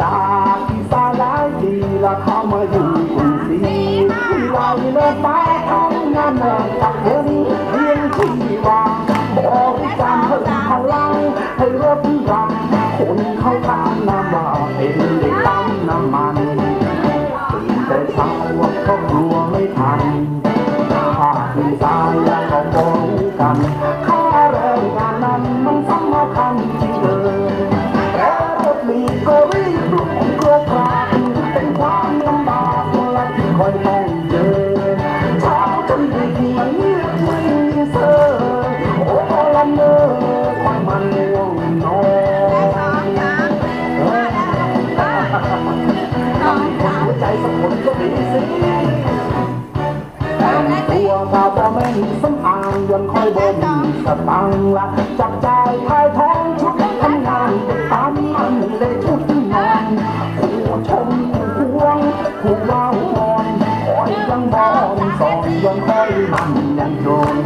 จากที่สาลาดีแล้วเข้ามาอยู่กรุงศรีที่เราเลิกไปทำงานเหนื่อยจากเธอนี้เรียนชีวาบอกการเพิ่มพลังให้รถรังคนเข้าทงน้ำมาเป็นเด็กตั้งน้ำมันตื่นแต่เช้าก็รู้ ค่อยบ่มีสตังค์ละจับจ่ายทายทองชุดทำงานตามมันได้ชุดนอนผู้ชมผู้หวงผู้ว้าวมอนคอยยังบอนสอนยังค่อยมันยังโดน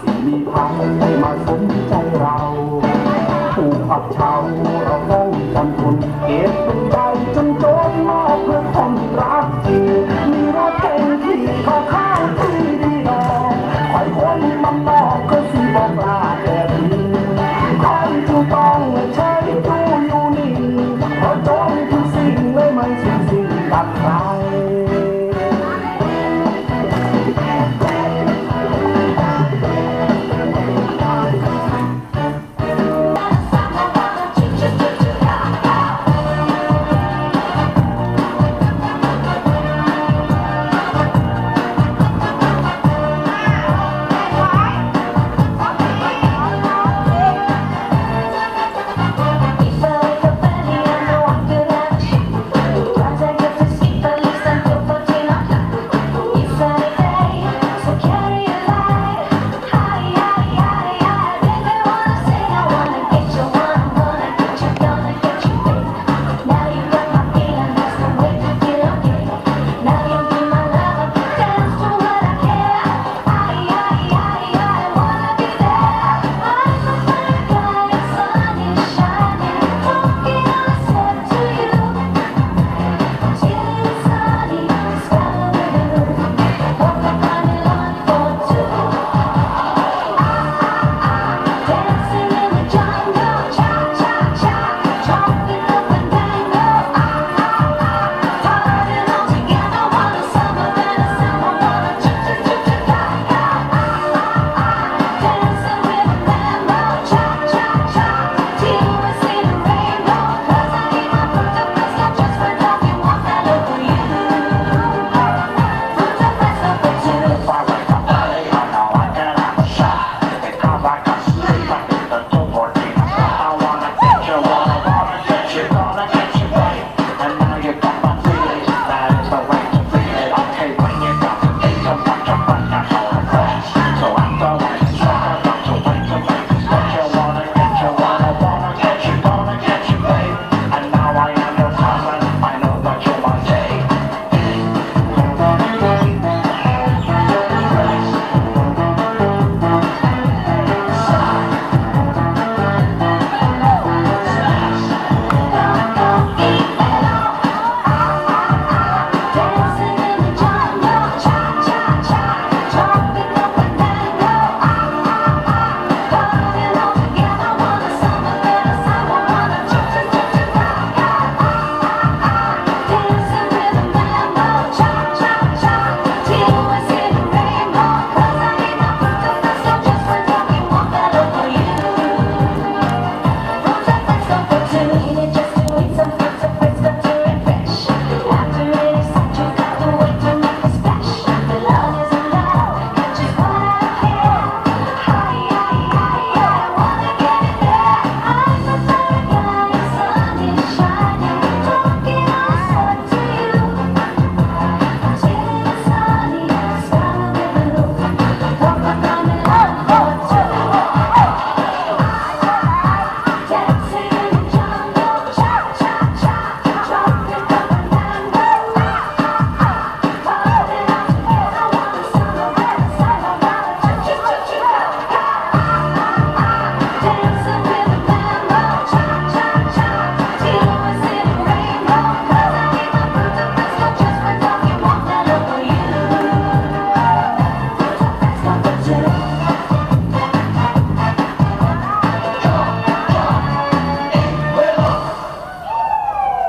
สิมีพังให้มาสนใจเราผู้ขับเช่าเรา